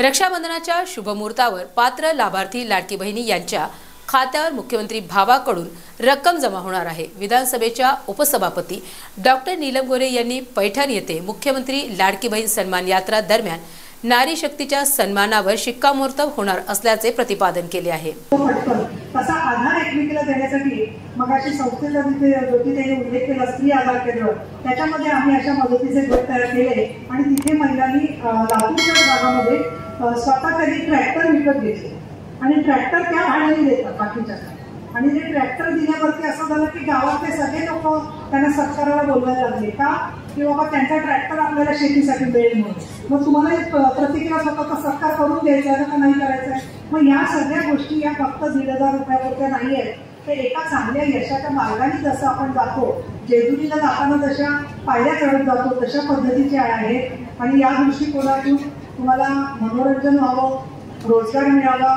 रक्षाबंधनाच्या शुभमुहूर्तावर पात्र लाभार्थी लाडकी बहिणी यांच्या खात्यावर मुख्यमंत्री भावाकडून रक्कम जमा होणार आहे. विधानसभेच्या उपसभापती डॉक्टर नीलम गोरे यांनी पैठण येथे मुख्यमंत्री लाडकी बहीण सन्मान यात्रा दरम्यान नारी शक्तीच्या सन्मानावर शिक्कामोर्तब होणार असल्याचे प्रतिपादन केले आहे. तसा आधार एकमेकीला देण्यासाठी मगाशी संस्थेचा तिथे उल्लेख केला स्त्री आधार केंद्र. त्याच्यामध्ये आम्ही अशा मदतीचे गट तयार केले आणि तिथे महिलांनी लातूरच्या भागामध्ये स्वतः कधी ट्रॅक्टर विकत घेतले. आणि ट्रॅक्टर त्या भाड्याने देतात बाकीच्या आणि ते ट्रॅक्टर दिल्यावरती असं झालं की गावातले सगळे लोक त्यांना सत्काराला बोलवायला लागले. का? की बाबा त्यांचा ट्रॅक्टर आपल्याला शेतीसाठी मिळेल म्हणून. मग तुम्हाला प्रतिक्रिया स्वतःचा सत्कार करून द्यायचा आहे का नाही करायचा आहे? मग या सगळ्या गोष्टी या फक्त दीड हजार रुपयापुरत्या नाही आहेत. तर एका चांगल्या यशाच्या मार्गाने जसं आपण जातो जेजुरीला जाताना जशा पायऱ्या चढत जातो तशा पद्धतीचे आहेत आणि या दृष्टिकोनातून तुम्हाला मनोरंजन व्हावं रोजगार मिळावा